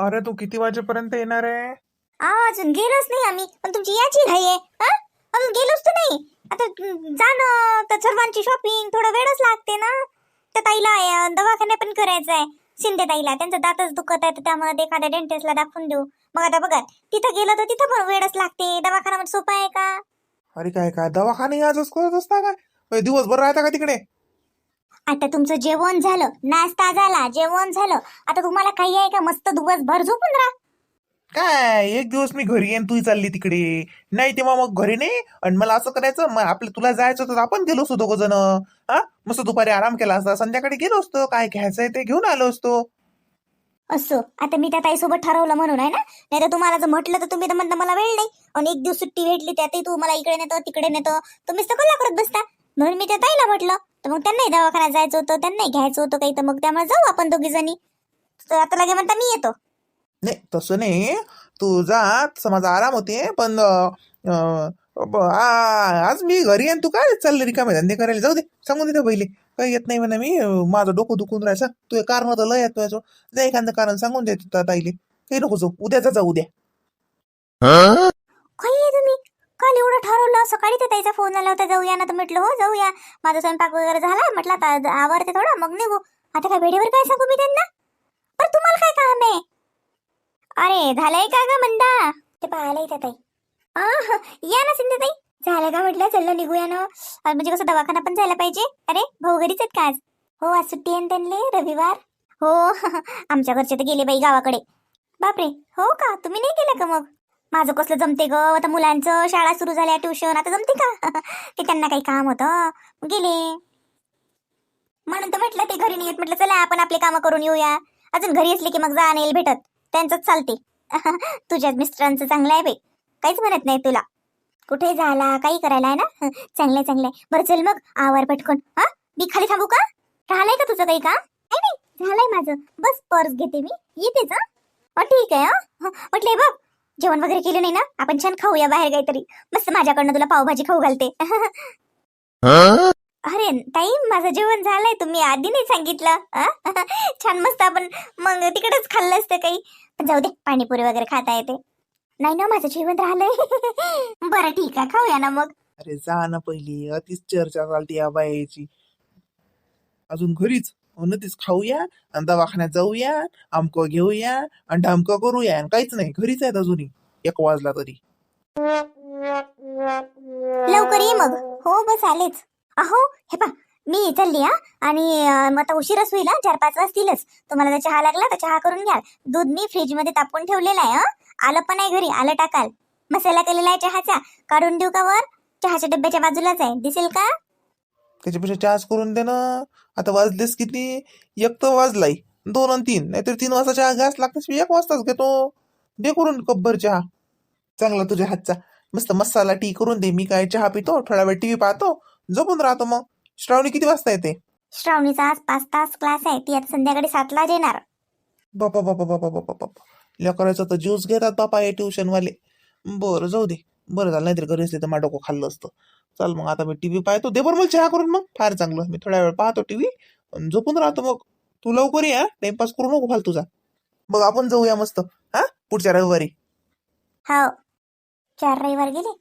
अरे तू किती वाजेपर्यंत येणार आहे? आ, अजून गेलोच नाही आम्ही. पण तुमची याची घाई आहे हा? अजून गेलोच तर नाही. आता अं, जाणं तर सर्वांची शॉपिंग थोडा वेळच लागते ना. त्या ताईला अं, दवाखाना पण करायचा आहे. शिंदे ताईला. त्यांचं दातच दुखत आहे तर त्यामुळे ते एखाद्या डेंटिस्टला दाखवून देऊ. मग आता बघा तिथं गेलं तर तिथं पण वेळच लागते. दवाखाना म्हणजे सोपा आहे का? अरे काय काय? दवाखाने आजच करत असता काय? अरे दिवसभर राहता का तिकडे? आता तुमचं जेवण झालं नाश्ता झाला जेवण झालं. आता तुम्हाला काही आहे का? मस्त दिवसभर झोपून राहा. काय एक दिवस मी घरी येईन तू चालली तिकडे. नाही तेव्हा मग घरी नाही. आणि मला असं करायचं मग आपलं तुला जायचं होतं तर आपण गेलो असतो दोघं जण. हा? मस्त दुपारी आराम केला असता. संध्याकाळी गेलो असतो. काय घ्यायचंय ते घेऊन आलो असतो. असं आता मी त्या ताईसोबत ठरवलं म्हणून आहे ना? नाही तर तुम्हाला जर म्हटलं तर तुम्ही तर म्हणता मला वेळ नाही. आणि एक दिवस सुट्टी भेटली त्यातही तू मला इकडे नेतो तिकडे नेतो. तुम्हीच तर करत बसता. म्हणून मी त्या ताईला म्हटलं तर मग त्यांनाही दवाखान्यात जायचं होतं त्यांनाही घ्यायचं होतं काही तर मग त्यामुळे जाऊ आपण दोघी जणी तर आता लगे म्हणता मी येतो. नाही तसं नाही. तू जा तसं माझा आराम होते पण अं, ब- आ- आज मी घरी येईन तू काय चालले रिकामे धंदे करायला? जाऊ दे सांगून दे पहिले. काही येत नाही म्हणा मी अं, माझं डोकं दुखून राहायचं तू कारण तर लय येतो याचं जा एखादं कारण सांगून दे त्या ताईले. काही नको जाऊ. उद्याचा जा उद्या. काही आहे तुम्ही? काल एवढं ठरवलं. सकाळी ते ताईचा फोन आला होता जाऊया ना. तर म्हटलं हो जाऊया. माझा स्वयंपाक वगैरे झाला. म्हटलं आता आवरते थोडं मग निघू. आता काय वेळेवर काय सांगू मी त्यांना? पण तुम्हाला काय काम आहे? अरे झालंय का ग मंदा? ते पाहायला येतात ताई. या ना सिंधे ताई. झालं का? म्हटलं चल निघूया ना. म्हणजे कसं दवाखाना पण झाला पाहिजे? अरे भाऊ घरीच आहेत का आज? हो आज सुट्टी आहे ना रविवार. हो आमच्या घरचे तर गेले बाई गावाकडे. बापरे! हो का? तुम्ही नाही केलं का मग? माझं कसलं जमते ग? आता मुलांचं शाळा सुरू झाल्या ट्युशन. आता जमते का? ते त्यांना काही काम होतं? गेले. म्हणून तर म्हटलं ते घरी नाही येत. म्हटलं चला आपण आपले कामं करून येऊया. अजून घरी असले की मग जा येईल भेटत. त्यांचंच चालते तुझ्याच मिस्टरांचं चांगलं आहे बे काहीच म्हणत नाही तुला. कुठे झाला काही करायला आहे ना? चांगलंय चांगलंय. बरं चल मग. आवर पटकन. हा? मी खाली थांबू का? राहिलंय का तुझं काही काम? नाही नाही. झालंय माझं. बस पर्स घेते मी. येतेच हा. ठीक आहे हा. म्हटलंय बघ जेवण वगैरे केलं नाही ना? आपण छान खाऊया बाहेर काहीतरी. मस्त माझ्याकडनं तुला पावभाजी खाऊ घालते. अरे ताई माझं जेवण झालंय. तुम्ही आधी नाही सांगितलं? छान मस्त आपण मग तिकडेच खाल्लं असतं काही. पण जाऊ दे पाणीपुरी वगैरे खाता येते. नाही ना माझं जेवण राहिलंय. बरं ठीक आहे खाऊया ना मग. अरे जा ना पहिली. अतिच चर्चा चालते या बायाची अजून घरीच? नतीच खाऊया आणि दवाखान्यात जाऊया आमकं घेऊया आणि ढामकं करूया आणि काहीच नाही. घरीच आहेत अजूनही एक वाजला तरी. लवकर ये मग. हो बस आलेच. अहो हे पा मी चालली हा. आणि मग आता उशीरच होईल चार पाच वाजतीलच. तुम्हाला जर चहा लागला तर चहा करून घ्या दूध मी फ्रीजमध्ये तापवून ठेवलेलं आहे आलं पण आहे घरी आलं टाकाल. मसाला केलेला आहे चहाचा. काढून देऊ का वर? चहाच्या डब्याच्या बाजूलाच आहे. दिसेल का? त्याच्यापेक्षा चहाच करून दे ना आता वाजलेस किती? एक तर वाजलाय. दोन आणि तीन. नाहीतर तीन वाजता चहा घ्यास लागतेस मी एक वाजताच घेतो. दे करून कपभर चहा. चांगला तुझ्या हातचा. मस्त मसाला टी करून दे. मी काय चहा पितो? थोडा वेळ टीव्ही पाहतो. झोपून राहतो मग. श्रावणी किती वाजता येते? श्रावणीचा आज पाच तास क्लास आहे. ती आता संध्याकाळी सातला येणार बापा बापा बापा बापा बापा. लेकरायचं तर ज्यूस घेतात बापा हे ट्युशनवाले बरं जाऊ दे. बरं झालं नाहीतर घरी असले तर माझं डोकं खाल्लं असतं. चल मग आता मी टी व्ही पाहतो. दे बरं मला चहा करून मग. फार चांगलं. मी थोड्या वेळ पाहतो टीव्ही झोपून राहतो मग. तू लवकर ये टाइमपास करू नको फाल तुझा मग आपण जाऊया मस्त. हा? पुढच्या रविवारी. हो. चार रविवार गेले?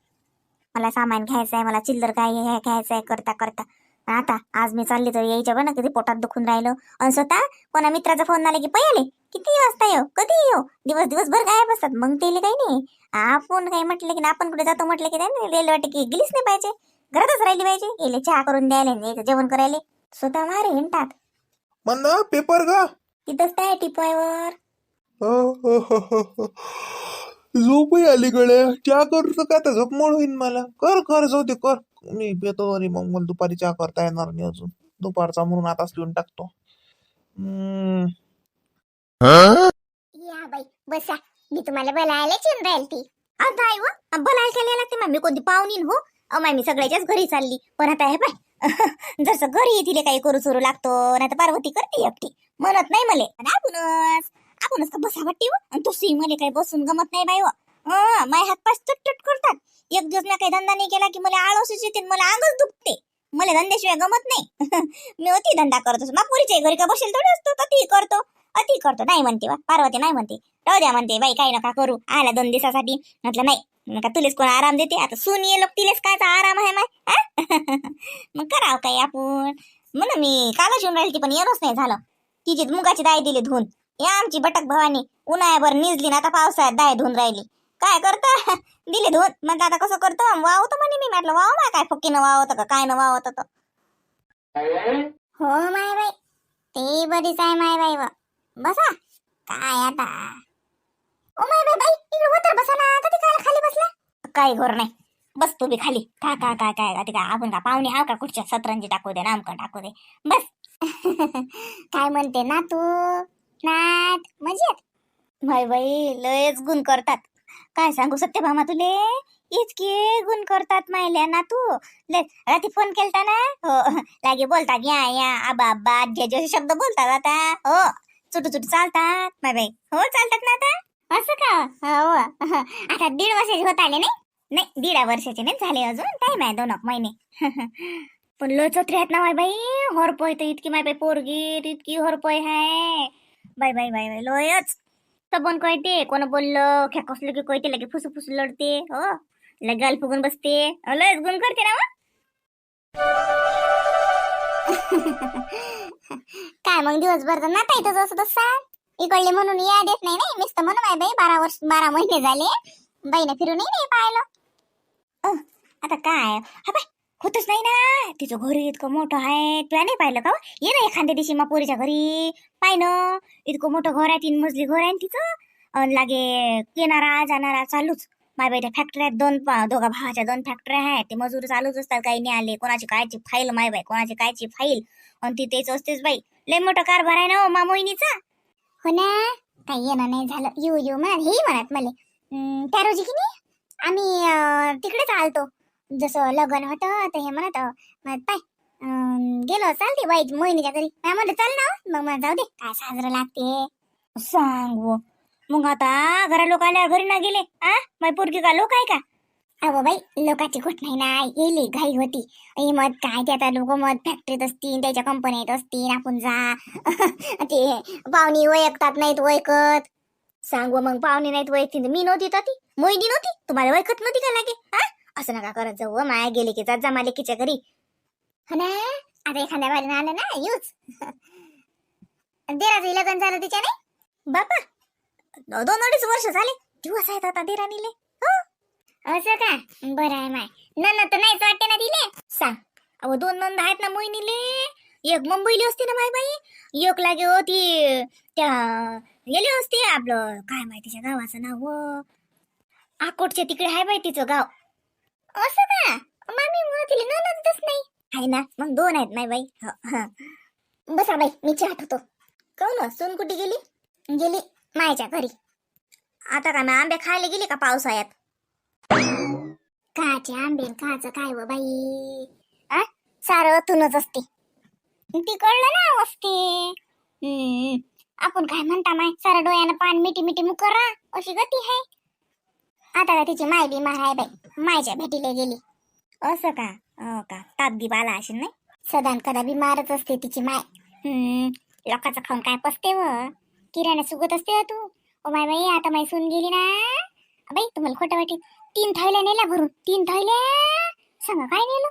मला सामान घ्यायचं आहे मला चिल्लर काय घ्यायचं आहे करता करता. आता आज मी चालली तर यायच्या बघ ना कधी पोटात दुखून राहिलं. आणि स्वतः कोणा मित्राचा फोन आला की पहिले किती वाजता येऊ? कधी येऊ? दिवस दिवसभर गायब असतात मग तेले काही नाही. आपण काही म्हटलं की आपण कुठे जातो म्हटलं की नाही रेल्वे वाटे की गेलीच नाही पाहिजे. घरातच राहिली पाहिजे. येले चहा करून द्यायला जेवण करायला. स्वतः मारे हिंटात म्हण ना पेपर का? तिथंच काय टिपॉयवर. झोपही आली कडे चहा करतो का आता झोप? मोड होईन मला. कर कर जाऊ दे कर. मी पेतो अरे मग मला दुपारी चहा करता येणार नाही अजून. दुपारचा म्हणून आताच लिहून टाकतो. हम्म. या बाई बसा. मी तुम्हाला बोलायला चिन राहील ती आता आई व हो, बोलायला चाललेला लागते मग मी कोणती पाहुणी हो? अमाय मी सगळ्याच्याच घरी चालली. पण आता हे बाय जसं घरी येतील काही करू सुरू लागतो नाही तर पार्वती करते एकटी. म्हणत नाही मले. आणि आपणच आपणच का बसा वाटते व आणि तू सी मले काही बसून गमत नाही बाई व हो, हो, हो. हं, माय हात पाच तुट करतात. एक दिवस मी काही धंदा नाही केला की मला आळसच येते मला अंगच दुखते. मला धंद्याशिवाय गमत नाही. मी होती धंदा करतो मा पुरीच्या घरी का बसेल थोडी असतो. तर ती करतो. अति करतो. नाही म्हणते बा. पार्वती नाही म्हणते. राहू द्या म्हणते बाई काही नका करू. आल्या दोन दिवसासाठी. म्हटलं नाही. का तुलेच कोण आराम देते? आता सून ये लोक तिलेच कायचा आराम आहे माय. मग करावं काही आपण? म्हणून मी कालच येऊन राहिली पण येणंच नाही झालं. तिची मुगाची दाय दिली धुवून. या आमची बटक भवानी. उन्हाळ्याभर निजली ना आता पावसाळ्यात दाय धुवून राहिली. काय करता दिले धुवून म्हणलं आता कसं करतो? वावतो म्हणे मी. म्हटलं वाव माय काय फुकीनं वावतं का? काय न वावत तर हो माय बाई. ते बरीच आहे माय बाई बसा. काय आता? ओ माय बाई बाई इकडे बसा ना. आता ती काय खाली बसला काय घोर नाही. बस तू बी खाली. का का काय काय का ते आपण का पाहुणे आव का? कुठच्या सतरंजी टाकू दे नामकन टाकू दे. बस. काय म्हणते? ना तू नात मजेत? माय बाई लयच गुण करतात. काय सांगू सत्यभामा तुले? इतके गुण करतात मायल्या ना तू. ले राती फोन केलता ना? हो लागे बोलतात या या आबा आबा जे जे शब्द बोलतात आता. हो चुटू चुटू चालतात माय बाई. हो चालतात ना आता. असं का? हो, हो आता दीड वर्षाचे होत आले नाही? नाही दीड वर्षाचे नाही झाले अजून. टाइम आहे दोन एक महिने. पण लो चोत्री आहेत ना माय बाई. हरपोय तर इतकी माय बाई पोरगी इतकी हरपोय आहे बाय बाय बाय बाय लोयच. सबन कळते? कोण बोललं? ख्या कसलं की कळते? लगे फुसू फुसू लढते हो? लगे गाल फुगून बसते. लस गुण करते ना काय मग दिवसभर तर नाता इथं जसं तसं इकडले म्हणून या देत नाही नाही? नुसतं म्हणून माय बाई बारा वर्ष बारा महिने झाले. बाईने फिरून नाही पाहिलं आता काय? हा बाय. होतच नाही ना. तिचं घर इतकं मोठं आहे. तुला नाही पाहिलं का हो? ये ना एखाद्या दिवशी मग पोरीच्या घरी. पाय ना. इतकं मोठं घर आहे तीन मजली घर आहे तिचं. अन लागे येणारा जाणारा चालूच. माय बाई त्या फॅक्टऱ्यात दोन पा- दोघा भावाच्या दोन फॅक्टरी आहेत. ते मजूर चालूच असतात काही नाही आले. कोणाची कायची फाईल माय बाई कोणाची कायची फाईल आणि ती तेच असतेच बाई. लय मोठा कारभार आहे ना हो मा मोहिनीचा. हो ना? काही येणं नाही झालं. येऊ येऊ म्हणत हे म्हणत मला. त्या रोजी की नाही आम्ही तिकडेच आलतो. जसं लग्न होतं तर हे म्हणत पाय अं, गेलो चालते बाई मोहिनीच्या घरी. काय म्हणलं चल ना हो. मग मला जाऊ दे काय साजरं लागते. सांग. मग आता घरा लोक आल्यावर घरी ना गेले. आ? माय पोरगी का लोक आहे का? अहो बाई लोकांची खोट नाही ना. येली घाई होती. हे मत काय ते आता लोक मत फॅक्टरीत असतील त्याच्या कंपनीत असतील आपण जा. ते पाहुणी ओळखतात नाहीत ओळखत. सांग मग पाहुणे नाहीत ओळखतील. मी नव्हती तर ती. मोहिनी नव्हती? तुम्हाला ओळखत नव्हती का लागे? हा असं नका करत जाऊ माया गेले की जात जा मालिकेच्या घरी. हो ना? आता एखाद्या बारीनं आलं ना यूज. देराचं लग्न झालं तिच्या नाही बापा दोन अडीच वर्ष झाले. दिवस आहेत आता देरानीले हो? असं का? बरं आहे माय. नन तर नाहीच वाटते ना तिले. सांग. अहो दोन नंद आहेत ना मोहिनीले. एक मुंबईली असते ना माय बाई. एक लागे होती त्या गेली असते आपलं. काय माहितीच्या गावाचं नाव हो. व? आकोटच्या तिकडे आहे बाई तिचं गाव. असं का मामी म्हणत तिला ननदच नाही. आहे ना मग दोन आहेत नाही बाई. हो, बसा बाई मी चहा ठेवतो. काऊन सून हो? कुठे गेली? गेली मायच्या घरी. आता का ना आंबे खायला गेली का पावसाळ्यात? काचे आंबे न काचं काय व बाई? आ सारं अतूनच असते. ती कळलं ना असते हम्म. आपण काय म्हणता माय? सारं डोळ्यानं पान मिठी मिठी मुकरा. अशी गती आहे आता का तिची माय बी आहे बाई. मायच्या भेटीला गेली. असं का? हो का? ताप बी आला असेल नाही? सदान कदा बिमारच असते तिची माय. हम्म. लोकांचं खाऊन काय पसते व? किराणा सुगत असते हो तू. ओ माय बाई आता माय सून गेली ना? बाई तुम्हाला खोटं वाटेल. तीन थैल्या नेल्या भरून. तीन थैल्या सांगा काय नेलं?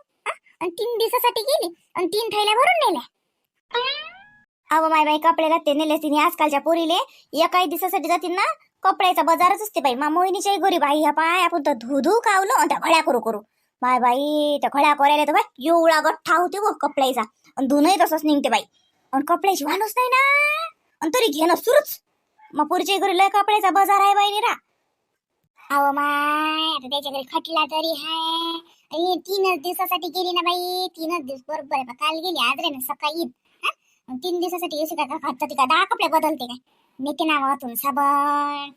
आणि तीन दिवसासाठी गेली. आणि तीन थैल्या भरून नेल्या. अहो माय बाई कपडे घातले नेले तिने आजकालच्या पोरीले. एकाही दिवसासाठी जातील ना? कपड्याचा बाजारच असते बाई. मा मोहिनीच्याही घरी बाई ह्या पाय आपण तर धू धू कावलं आणि त्या घड्या करू करू. बाय बाई त्या घड्या करायला तर बाई एवढा गठ्ठा होते बघ कपड्याचा. आणि धुनही तसंच निघते बाई. आणि कपड्याची वाहनच नाही ना. आणि तरी घेणं सुरूच. मग पुढच्या घरी लय कपड्याचा बाजार आहे बाई निरा. अहो माय आता त्याच्या घरी खटला तरी हाय. अरे तीनच दिवसासाठी गेली ना बाई. तीनच दिवस बरोबर आहे बा. काल गेली आज रे ना सकाळी. हा? तीन दिवसासाठी येशी का? खर्च का दहा कपडे बदलते काय? नेते नावातून साबण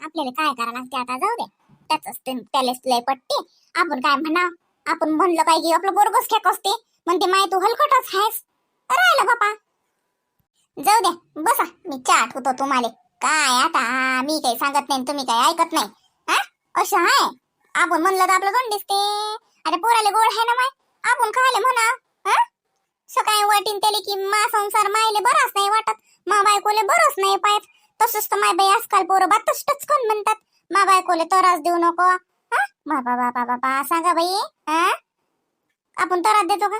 आपल्याला काय करा लागते आता? जाऊ दे. त्याच त्यालाच लय पटते आपण काय म्हणा आपण म्हणलं पाहिजे की आपलं बरोबरच खेक असते. म्हणते माय तू हलकटच आहेस राहिलं बापा. जाऊ द्या बसा. मी चहा ठेवतो तुम्हाला. काय आता? मी काही सांगत नाही तुम्ही काही ऐकत नाही. हा? असं आहे आपण म्हणलं तर आपलं गोड दिसते अरे पोराले गोड आहे ना माय? आपण खायला म्हणा. हा? सकाळी वाटीन त्याले की मा संसार मायले बराच नाही वाटत. मा बायकोले बरंच नाही पाहत. तसंच तर माय बाई आजकाल पोरं तस्टच कोण म्हणतात? मा बायकोले तरास देऊ नको. हा? बाबा बाबा बाबा सांगा बाई. हा? आपण तरास देतो का?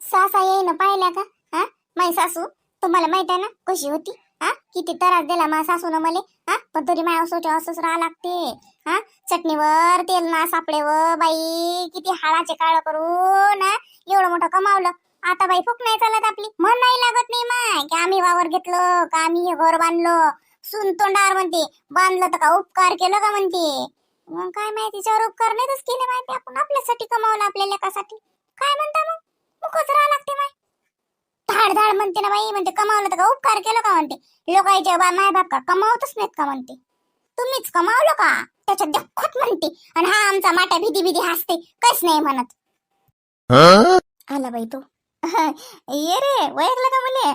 सासा येईन पाहिल्या का? हा? माई सासू तुम्हाला माहीत आहे ना कशी होती? हा? किती त्रास दिला मा सासून मले? हा? पण तरी माया असोच्या असंच राहा लागते. हा? चटणीवर तेल ना सापडेवर. बाई किती हाळाचे काळ करून एवढं मोठं कमावलं. आता बाई फुक नाही चालत आपली. मन नाही लागत नाही माय. की आम्ही वावर घेतलं का आम्ही हे घर बांधलं. सून तोंडावर म्हणते बांधलं तर का उपकार केलं का म्हणते. मग काय माहिती तिच्यावर उपकार नाहीच केले माहिती आपण आपल्यासाठी कमावलं आपल्या लेखासाठी काय म्हणता मग? मुखच राहा लागते माय. धाड धाड म्हणते ना बाई म्हणते कमावलं तर का उपकार केलं का म्हणते. लोकांचे बा माय बाप का कमावतच नाहीत का म्हणते. तुम्हीच कमावलं का? त्याच्यात दखत म्हणते. आणि हा आमचा माटा भीती भीती हसते. काहीच नाही म्हणत. आला बाई तो. ये रे ओळखलं का मुले?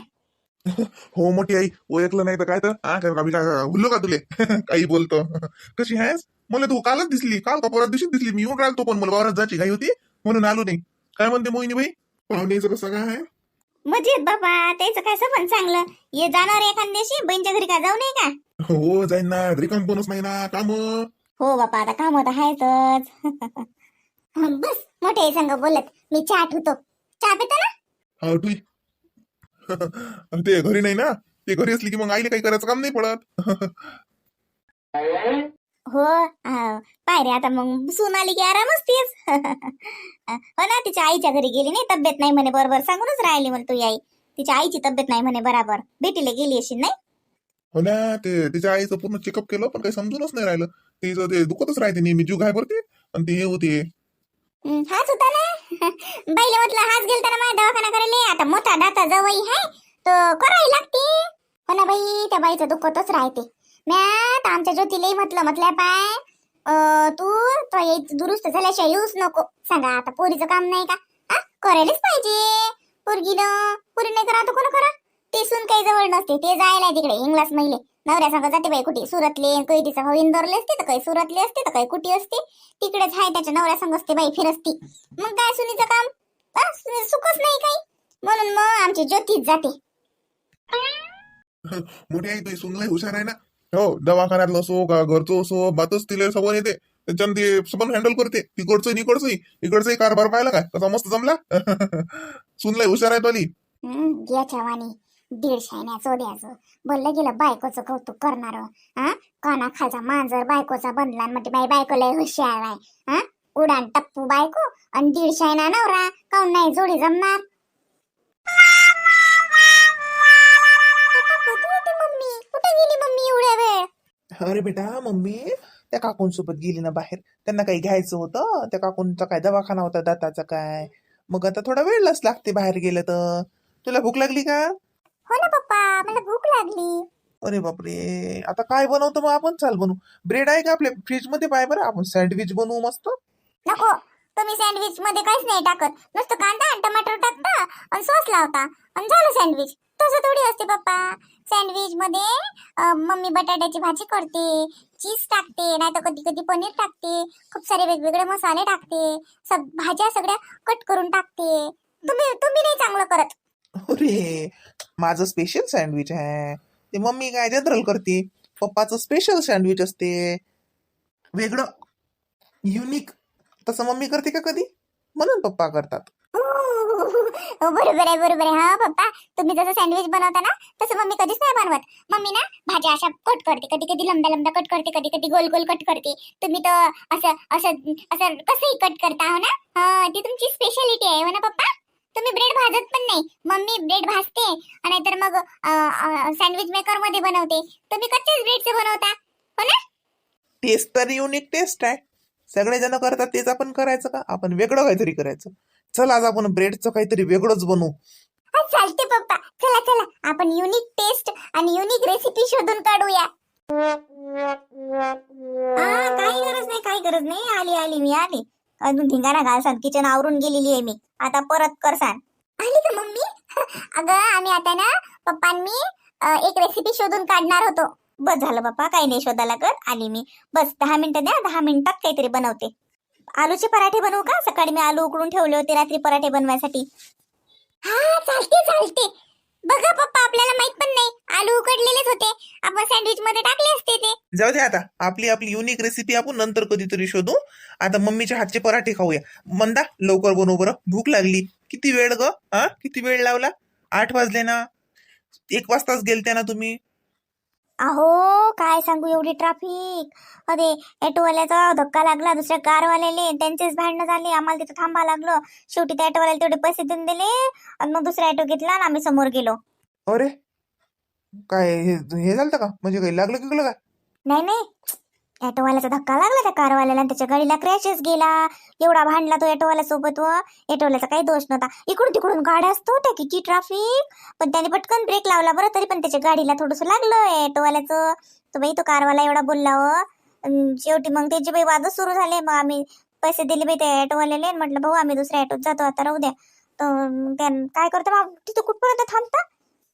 हो मोठी आई ओळखलं नाही तर काय तर? हा काय आम्ही काय हुल्लो का तुले? काही बोलतो. कशी आहेस? मला तू कालच दिसली. काल का परत दिवशी दिसली? मी येऊन राहिलो पण मला वावरात जायची घाई होती म्हणून आलो नाही. काय म्हणते मोहिनी बाई? पाहुण्याचं कसं काय आहे? मजेत बाबा त्याचं काय सबंध चांगलं? ये जाणार एखाद दिवशी? बहिणीच्या घरी का जाऊ नये का? हो जाईन ना. रिकाम कोणच नाही ना. काम? हो बापा आता काम तर आहेतच. बस मोठे संग बोलत. मी चहा ठेवतो. चहा पिता ना? हा तुई ते घरी नाही ना? ते घरी असली की मग आईला काही करायचं काम नाही पडत. हो अं, पाय रे आता मग सून आली की आराम असतेच हो ना तिच्या आईच्या घरी गेली नाही तब्येत नाही म्हणे बरोबर. सांगूनच राहिली तुझी आई. तिच्या आईची तब्येत नाही म्हणे बराबर. भेटीला गेली अशी नाही? हो ना ते तिच्या आईचं पूर्ण चेकअप केलं पण काही समजूनच नाही राहिलं. तिचं ते दुखतच राहते नेहमी. जीव घाय भरते आणि ते हे होते. हाच होता ना? बाईला म्हटलं हाच गेलता ना माझ्या दवाखाना करायला. आता मोठा दाता जवळ आहे तो करावी लागते. हो ना बाई त्या बाईचं दुखतच राहते. म्या आता आमच्या ज्योतीलाही म्हटलं म्हटलं पाय अं, तू तो यायचं दुरुस्त झाल्याशिवाय येऊच नको. सांगा आता पोरीचं काम नाही का? हा करायलाच पाहिजे. पोरगीनं पोरी नाही करा तर कोण करा? ते सून काही जवळ नसते ते जायला तिकडे इंग्लास महिले. नवऱ्या सांगा जाते बाई कुठे? सुरतले काही तिचा भाऊ इंदोरले असते तर काही सुरतले असते तर काही कुठे असते? तिकडेच आहे त्याच्या नवऱ्या संग असते बाई फिरसती. मग काय सुनीचं काम? सुखच नाही काही. म्हणून मग आमची ज्योतीच जाते. मोठी आई तुझी सुनलाय हुशार आहे ना? हो दवाखान्यातलं असो का घरचं असो बातच तिला सबन येते. त्याच्यानं ते सबन हँडल करते. तिकडचं इकडचंही इकडचंही कारभार पाहिला काय? कसा मस्त जमला? सुनलाय हुशार आहे तोली वाणी दीड शायन्याचं द्यायचं बोललं गेलं बायकोचं कौतुक करणार. हा काना खायचा मांजर बायकोचा बनला आणि म्हणते बाई बायको लय हुशार आहे. हा उडान टप्पू बायको आणि दीड शायना नवरा. काऊन नाही जोडी जमणार? मम्मी? कुठे गेली मम्मी एवढ्या वेळ? अरे बेटा मम्मी त्या काकूंसोबत गेली ना बाहेर. त्यांना काही घ्यायचं होतं? त्या काकूंचा काय दवाखाना होता दाताचा काय? मग आता थोडा वेळच लागते बाहेर गेलं तर. तुला भूक लागली का? हो ना पप्पा. मला भूक लागली. अरे बापरे. आता काय बनवतो मग आपण? चाल बनवू. ब्रेड आहे का आपल्या फ्रीजमध्ये पाय बरं. आपण सँडविच बनवू मस्त. नको. तुम्ही सँडविच मध्ये काहीच नाही टाकत. नुसतं कांदा आणि टमाटर टाकता आणि सॉस लावता. आणि झालं सँडविच. तसं थोडी असते पप्पा. सँडविच मध्ये मम्मी बटाट्याची भाजी करते चीज टाकते नाही तर कधी कधी पनीर टाकते खूप सारे वेगवेगळे मसाले टाकते सब भाज्या सगळ्या कट करून टाकते. तुम्ही तुम्ही नाही चांगलं करत. अरे माझं स्पेशल सँडविच आहे. ते मम्मी काय जनरल करते? पप्पाचं स्पेशल सँडविच असते. वेगळं युनिक तसं मम्मी करते का कधी? म्हणून पप्पा करतात. बरोबर आहे बरोबर आहे. हा पप्पा तुम्ही जसं सँडविच बनवता ना तसं मम्मी कधीच नाही बनवत. मम्मी ना भाज्या अशा कट करते. कधी कधी लंब्या लंब्या कट करते कधी कधी गोल गोल कट करते. तुम्ही तर असं असं असं कसंही कट करता हो ना? हा, ती तुमची स्पेशालिटी आहे हो ना पप्पा? तुम्ही ब्रेड भाजत पण नाही. मम्मी ब्रेड भाजते आणि तर मग सँडविच मेकरमध्ये बनवते. तुम्ही कच्चेच ब्रेडचे बनवता. हो ना? टेस्ट तर युनिक टेस्ट आहे. सगळेजण करतात तेच आपण करायचं का? आपण वेगळं काहीतरी करायचं. चल आज आपण ब्रेडचं काहीतरी वेगळंच बनवू. हा, चालते पप्पा. चला चला. आपण युनिक टेस्ट आणि युनिक रेसिपी शोधून काढूया. हा, काही गरज नाही काही गरज नाही. आली आली मी आली. अजून धिंगाणा घालसान. किचन आवरून गेलेली आहे मी. आता परत करसान. आली का मम्मी? अगं आम्ही आता ना पप्पांनी एक रेसिपी शोधून काढणार होतो. बस झालं पप्पा काही नाही शोधायला लागत. आली मी बस दहा मिनिटं द्या दहा मिनिटात काहीतरी बनवते. आलूचे पराठे बनवू का? सकाळी मी आलू उकडून ठेवले होते रात्री पराठे बनवायसाठी. हा चालते चालते. बघा पप्पा आपल्याला माहीत पण नाही. आलू उकडलेलेच होते. आपण सँडविच मध्ये टाकले असते ते. जाऊ दे आता. आपली आपली युनिक रेसिपी आपण नंतर कधीतरी शोधू. आता मम्मीच्या हातचे पराठे खाऊया. मंदा लवकर बनव बरं. भूक लागली. किती वेळ ग? हा किती वेळ लावला? आठ वाजले ना. एक वाजताच गेलते ना तुम्ही. अहो काय सांगू एवढी ट्रॅफिक अरे ऑटोवाल्याचा धक्का लागला दुसऱ्या कारवाल्याले. त्यांचेच भांडणं झाले. आम्हाला तिथं थांबा लागलं. शेवटी त्या ऑटोवाल्याला तेवढे पैसे देऊन दिले आणि मग दुसरा ऑटो घेतला आणि आम्ही समोर गेलो. अरे काय हे हे झालं का? म्हणजे काही लागलं की का नाही नाही. ॲटोवाल्याचा धक्का लागला त्या कारवाल्याला आणि त्याच्या गाडीला क्रॅशच गेला. एवढा भांडला तो ऑटोवाल्या सोबत व ॲटोवाल्याचा काही दोष नव्हता. इकडून तिकडून गाड्या असतो त्या किती ट्रॅफिक पण त्याने पटकन ब्रेक लावला बरं तरी पण त्याच्या गाडीला थोडंसं लागलं ॲटोवाल्याचं तो बाई तो कारवाला एवढा बोलला व शेवटी मग त्याचे बाई वादच सुरू झाले. मग आम्ही पैसे दिले बाई त्या ॲटोवाल्याला म्हटलं भाऊ आम्ही दुसऱ्या ॲटोत जातो आता राहू द्या. तर त्या काय करतो मग तिथं कुठपर्यंत थांबता?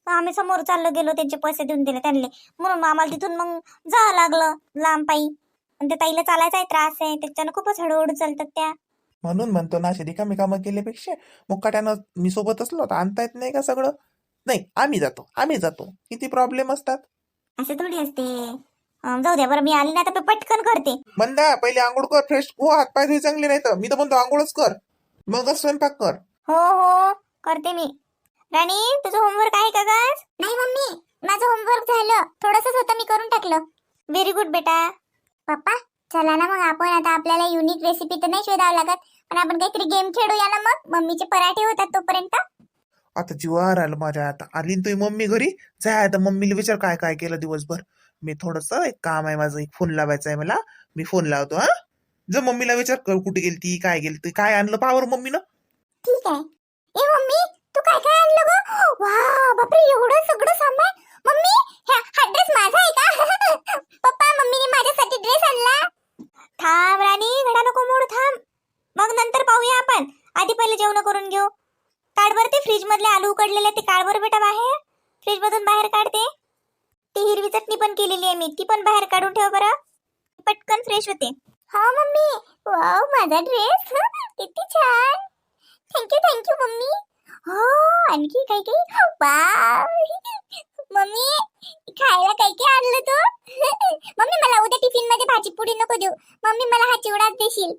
आम्ही समोर चाललो गेलो त्यांचे पैसे देऊन दिले त्यांनी. म्हणून आम्हाला तिथून मग जावं लागलं लांब पायी. आणि त्या ताईला चालायचा त्रास आहे त्याच्यानं खूपच हळूहळू चालतात त्या. म्हणून म्हणतो ना अशी रिकामी कामं केल्यापेक्षा मुक्काट्यानं मी सोबत असलो तर आणता येत नाही का सगळं? नाही आम्ही जातो आम्ही जातो. किती प्रॉब्लेम असतात? असं थोडी असते. अं, जाऊ द्या बरं मी आली ना तर पटकन करते. मंदा पहिले आंघोळ कर फ्रेश हो हात पाय धुई चांगले नाही तर मी तर म्हणतो आंघोळच कर. मगच स्वयंपाक कर. हो हो करते मी. राणी तुझं होमवर्क आहे का ग? नाही मम्मी माझं होमवर्क झालं. थोडंसंच होतं मी करून टाकलं. व्हेरी गुड बेटा. पप्पा चला ना मग आपण आता आपल्याला युनिक रेसिपी तर नाही शोधावं लागत पण आपण काहीतरी गेम खेळूया ना मग. मम्मीचे पराठे होतात तोपर्यंत. आता जीवावर आलं माझ्या आता. आली ना तुझी मम्मी घरी? जाय आता मम्मीला विचार काय काय केलं दिवसभर. मी थोडस एक काम आहे माझं एक फोन लावायचा आहे मला. मी फोन लावतो हा? जर मम्मीला विचार कर कुठे गेलती काय गेलती काय आणलं पावर मम्मीनं? ठीक आहे. ए मम्मी तू काय काय आणलं ग? वा बापरे एवढं सगळं सामान. मम्मी हा हा ड्रेस माझा आहे का? पप्पा मम्मीने माझ्यासाठी ड्रेस आणला. थांब राणी घडा नको मोड थांब. मग नंतर पाहूया आपण. आधी पहिले जेवण करून घेऊ. काढ बरं ते फ्रीज मधले आलू उकडलेले ते काढ बरं बेटा बाहेर. फ्रीज मधून बाहेर काढते. ती हिरवी चटणी पण केलेली आहे मी. ती पण बाहेर काढून ठेव बरं. पटकन फ्रेश होते. हा मम्मी. वाव माझा ड्रेस किती छान. Thank you thank you mummy. हो आणखी काही काही मम्मी खायला काही काही आणलं तू? मम्मी मला उद्या टिफिनमध्ये भाजी पुडी नको देऊ. मम्मी मला हा चिवडाच देशील.